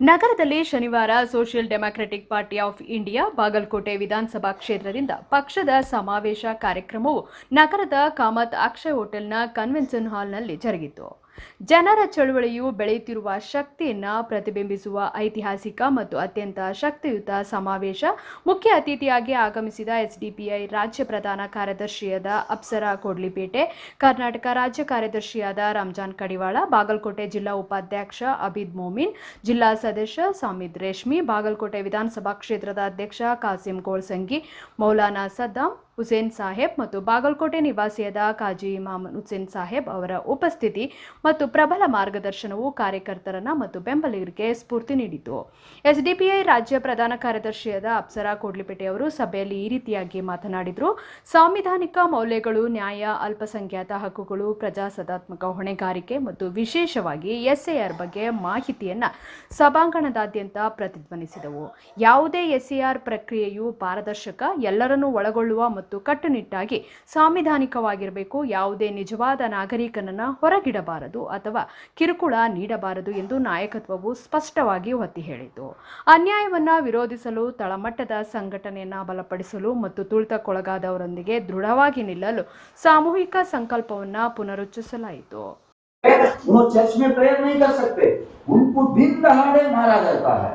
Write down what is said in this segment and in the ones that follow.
ನಗರದಲ್ಲಿ ಶನಿವಾರ social democratic party of India Bagalkot ವಿಧಾನಸಭಾ ಕ್ಷೇತ್ರದಿಂದ ಪಕ್ಷದ ಸಮಾವೇಶ ಕಾರ್ಯಕ್ರಮವು ನಗರದ ಕಾಮತ್ ಅಕ್ಷಯ್ ಹೋಟೆಲ್ನ ಕನ್ವೆನ್ಷನ್ ಹಾಲ್ನಲ್ಲಿ ಜರುಗಿತು. ಜನರ ಚಳುವಳಿಯು ಬೆಳೆಯುತ್ತಿರುವ ಶಕ್ತಿಯನ್ನ ಪ್ರತಿಬಿಂಬಿಸುವ ಐತಿಹಾಸಿಕ ಮತ್ತು ಅತ್ಯಂತ ಶಕ್ತಿಯುತ ಸಮಾವೇಶ ಮುಖ್ಯ ಅತಿಥಿಯಾಗಿ ಆಗಮಿಸಿದ ಎಸ್ಡಿಪಿಐ ರಾಜ್ಯ ಪ್ರಧಾನ ಕಾರ್ಯದರ್ಶಿಯಾದ ಅಪ್ಸರಾ ಕೋಡ್ಲಿಪೇಟೆ, ಕರ್ನಾಟಕ ರಾಜ್ಯ ಕಾರ್ಯದರ್ಶಿಯಾದ ರಂಜಾನ್ ಕಡಿವಾಳ, ಬಾಗಲಕೋಟೆ ಜಿಲ್ಲಾ ಉಪಾಧ್ಯಕ್ಷ ಅಬಿದ್ ಮೋಮಿನ್, ಜಿಲ್ಲಾ ಸದಸ್ಯ ಸಾಮಿದ್ ರೇಷ್ಮಿ, ಬಾಗಲಕೋಟೆ ವಿಧಾನಸಭಾ ಕ್ಷೇತ್ರದ ಅಧ್ಯಕ್ಷ ಕಾಸಿಂ ಕೋಳ್ಸಂಗಿ ಮೌಲಾನಾ ಸದ್ದಾಂ ಹುಸೇನ್ ಸಾಹೇಬ್ ಮತ್ತು ಬಾಗಲಕೋಟೆ ನಿವಾಸಿಯಾದ ಕಾಜಿ ಇಮಾಮ್ ಹುಸೇನ್ ಸಾಹೇಬ್ ಅವರ ಉಪಸ್ಥಿತಿ ಮತ್ತು ಪ್ರಬಲ ಮಾರ್ಗದರ್ಶನವು ಕಾರ್ಯಕರ್ತರನ್ನ ಮತ್ತು ಬೆಂಬಲಿಗರಿಗೆ ಸ್ಫೂರ್ತಿ ನೀಡಿತು. ಎಸ್ಡಿಪಿಐ ರಾಜ್ಯ ಪ್ರಧಾನ ಕಾರ್ಯದರ್ಶಿಯಾದ ಅಪ್ಸರಾ ಕೋಡ್ಲಿಪೇಟೆ ಅವರು ಸಭೆಯಲ್ಲಿ ಈ ರೀತಿಯಾಗಿ ಮಾತನಾಡಿದರು. ಸಾಂವಿಧಾನಿಕ ಮೌಲ್ಯಗಳು, ನ್ಯಾಯ, ಅಲ್ಪಸಂಖ್ಯಾತ ಹಕ್ಕುಗಳು, ಪ್ರಜಾಸತ್ತಾತ್ಮಕ ಹೊಣೆಗಾರಿಕೆ ಮತ್ತು ವಿಶೇಷವಾಗಿ ಎಸ್ಎಆರ್ ಬಗ್ಗೆ ಮಾಹಿತಿಯನ್ನ ಸಭಾಂಗಣದಾದ್ಯಂತ ಪ್ರತಿಧ್ವನಿಸಿದವು. ಯಾವುದೇ ಎಸ್ಎಆರ್ ಪ್ರಕ್ರಿಯೆಯು ಪಾರದರ್ಶಕ, ಎಲ್ಲರನ್ನೂ ಒಳಗೊಳ್ಳುವ ಮತ್ತು ಕಟ್ಟುನಿಟ್ಟಾಗಿ ಸಾಂವಿಧಾನಿಕವಾಗಿರಬೇಕು ಯಾವುದೇ ನಿಜವಾದ ನಾಗರಿಕನನ್ನ ಹೊರಗಿಡಬಾರದು ಅಥವಾ ಕಿರುಕುಳ ನೀಡಬಾರದು ಎಂದು ನಾಯಕತ್ವವು ಸ್ಪಷ್ಟವಾಗಿ ಒತ್ತಿ ಹೇಳಿತು ಅನ್ಯಾಯವನ್ನ ವಿರೋಧಿಸಲು ತಳಮಟ್ಟದ ಸಂಘಟನೆಯನ್ನ ಬಲಪಡಿಸಲು ಮತ್ತು ತುಳಿತಕ್ಕೊಳಗಾದವರೊಂದಿಗೆ ದೃಢವಾಗಿ ನಿಲ್ಲಲು ಸಾಮೂಹಿಕ ಸಂಕಲ್ಪವನ್ನ ಪುನರುಚ್ಚರಿಸಲಾಯಿತು वो चर्च में प्रेयर नहीं कर सकते उनको दिन दहाड़े मारा जाता है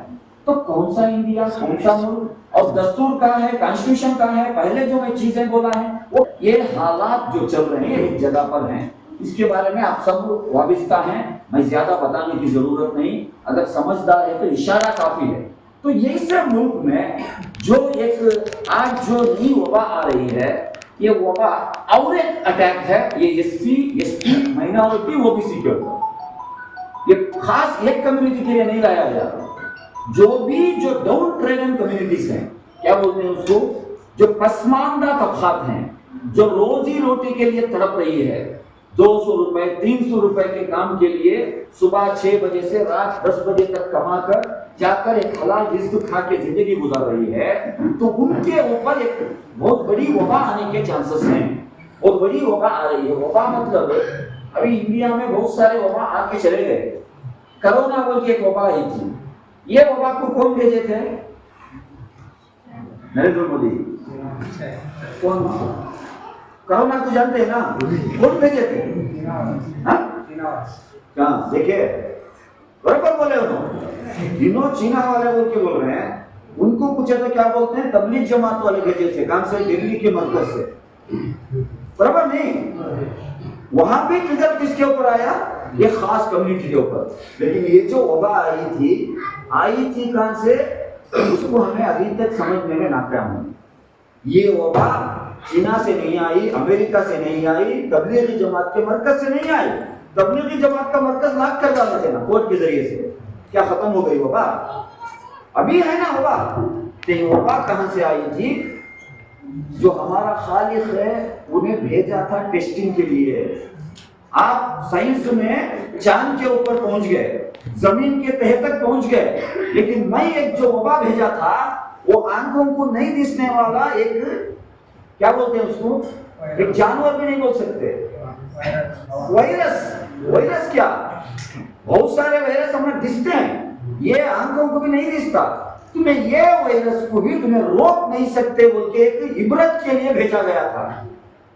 तो कौन सा इंडिया कौन सा मुल्क और दस्तूर कहाँ है कॉन्स्टिट्यूशन कहाँ है पहले जो मैं चीज़ें बोला है वो ये हालात जो चल रहे हैं एक जगह पर हैं इसके बारे में आप सब वाबिस्ता हैं मैं ज़्यादा बताने की ज़रूरत नहीं। अगर समझदार है तो इशारा काफ़ी है। तो यही सब मुल्क में जो एक आज जो नई वबा आ रही है ये वबा और एक अटैक है ये S C S T minority OBC के ऊपर। ये खास एक कम्युनिटी के लिए नहीं लाया गया जो भी जो डाउन ट्रेडन कम्युनिटीज हैं, क्या बोलते हैं उसको? जो पसमानदा तबकात हैं, जो रोजी रोटी के लिए तड़प रही है, दो सौ रुपए, तीन सौ रुपए के काम के लिए सुबह छह बजे से रात दस बजे तक कमाकर जाकर एक हलाल रिस्क खा के ज़िंदगी गुजार रही है तो उनके ऊपर एक बहुत बड़ी वबा आने के चांसेस हैं। और बड़ी वबा आ रही है। वबा मतलब अभी इंडिया में बहुत सारे वबा आके चले गए। कोरोना बोल के एक वबा आई थी। ये वबा को कौन भेजे थे? नरेंद्र मोदी। कौन? कोरोना को जानते हैं ना? कौन भेजे थे? हाँ? कहाँ देखे बराबर बोले उन्होंने दिनों चीना वाले बोल के बोल रहे हैं उनको पूछे तो क्या बोलते हैं? तबलीग जमात वाले भेजे थे कहाँ से दिल्ली के मरकज से। बराबर नहीं? वहाँ भी ट्रिगर किसके ऊपर आया? ये खास कम्युनिटी के ऊपर। लेकिन ये जो वबा आई थी आई थी कहाँ से, उसको हमें अभी तक समझने में नाकाम है ये वबा चीना से नहीं आई, अमेरिका से नहीं आई, तबलीगी जमात के मरकज से नहीं आई। तबलीगी जमात का मरकज लाख कर डाला थे ना, कोर्ट के ज़रिए से। क्या खत्म हो गई वबा अभी है ना वबा तो ये वबा कहाँ से आई थी? जो हमारा खालिक है, उन्हें भेजा था टेस्टिंग के लिए। आप साइंस में चाँद के ऊपर पहुँच गए ज़मीन के तह तक पहुँच गए लेकिन मैं एक जो वबा भेजा था वो आँखों को नहीं दिसने वाला एक क्या बोलते हैं उसको? एक जानवर भी नहीं बोल सकते। वायरस वायरस क्या? बहुत सारे वायरस हमें दिखते हैं। ये आँखों को भी नहीं दिखता तुम्हें ये वायरस को भी तुम्हें रोक नहीं सकते बोल के एक इबरत के लिए भेजा गया था।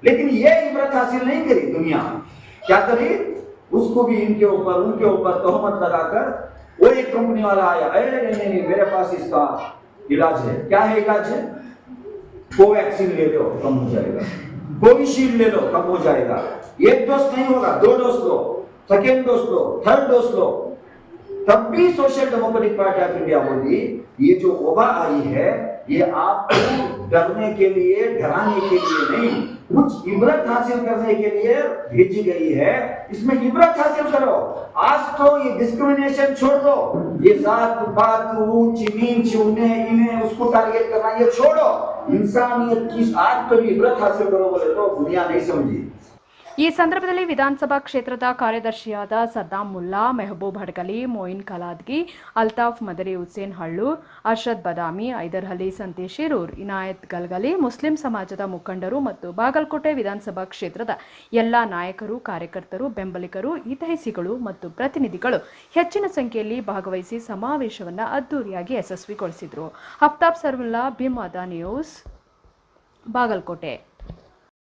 लेकिन ये इबरत हासिल नहीं करी दुनिया। क्या करी उसको भी इनके ऊपर, उनके ऊपर तोहमत लगाकर, वो एक कंपनी वाला आया, अरे नहीं नहीं नहीं, मेरे पास इसका इलाज है। क्या है इलाज है? कोवैक्सीन ले लो, कम हो जाएगा। कोविशील्ड ले लो, कम हो जाएगा। एक डोज नहीं होगा, दो डोज लो, सेकेंड डोज लो, थर्ड डोज लो। तब भी social democratic party of India बोली, ये जो वबा आई है ये आपको डरने के लिए, डराने के लिए नहीं, कुछ इबरत हासिल करने के लिए भेजी गई है। इसमें इबरत हासिल करो। आज तो ये डिस्क्रिमिनेशन छोड़ दो। ये जात, पात, ऊंच, नीच, उन्हें, इन्हें, उसको टारगेट करना, ये छोड़ो। इंसानियत की आज तो इबरत हासिल करो बोले तो दुनिया नहीं समझी। ಈ ಸಂದರ್ಭದಲ್ಲಿ ವಿಧಾನಸಭಾ ಕ್ಷೇತ್ರದ ಕಾರ್ಯದರ್ಶಿಯಾದ ಸದ್ದಾಂ ಮುಲ್ಲಾ, ಮೆಹಬೂಬ್ ಹಡ್ಗಲಿ, ಮೊಯಿನ್ ಕಲಾದ್ಗಿ, ಅಲ್ತಾಫ್ ಮದರಿ ಹುಸೇನ್ ಹಳ್ಳು, ಅರ್ಷದ್ ಬದಾಮಿ ಐದರ್ ಅಲಿ ಸಂತೇಶ್ ಶಿರೂರ್ ಇನಾಯತ್ ಗಲ್ಗಲಿ, ಮುಸ್ಲಿಂ ಸಮಾಜದ ಮುಖಂಡರು ಮತ್ತು ಬಾಗಲಕೋಟೆ ವಿಧಾನಸಭಾ ಕ್ಷೇತ್ರದ ಎಲ್ಲ ನಾಯಕರು, ಕಾರ್ಯಕರ್ತರು, ಬೆಂಬಲಿಗರು, ಹಿತೈಷಿಗಳು ಮತ್ತು ಪ್ರತಿನಿಧಿಗಳು ಹೆಚ್ಚಿನ ಸಂಖ್ಯೆಯಲ್ಲಿ ಭಾಗವಹಿಸಿ ಸಮಾವೇಶವನ್ನು ಅದ್ದೂರಿಯಾಗಿ ಯಶಸ್ವಿಗೊಳಿಸಿದರು. ಹಫ್ತಾಬ್ ಸರ್ವುಲ್ಲಾ, ಭೀಮ್ ನ್ಯೂಸ್, ಬಾಗಲಕೋಟೆ.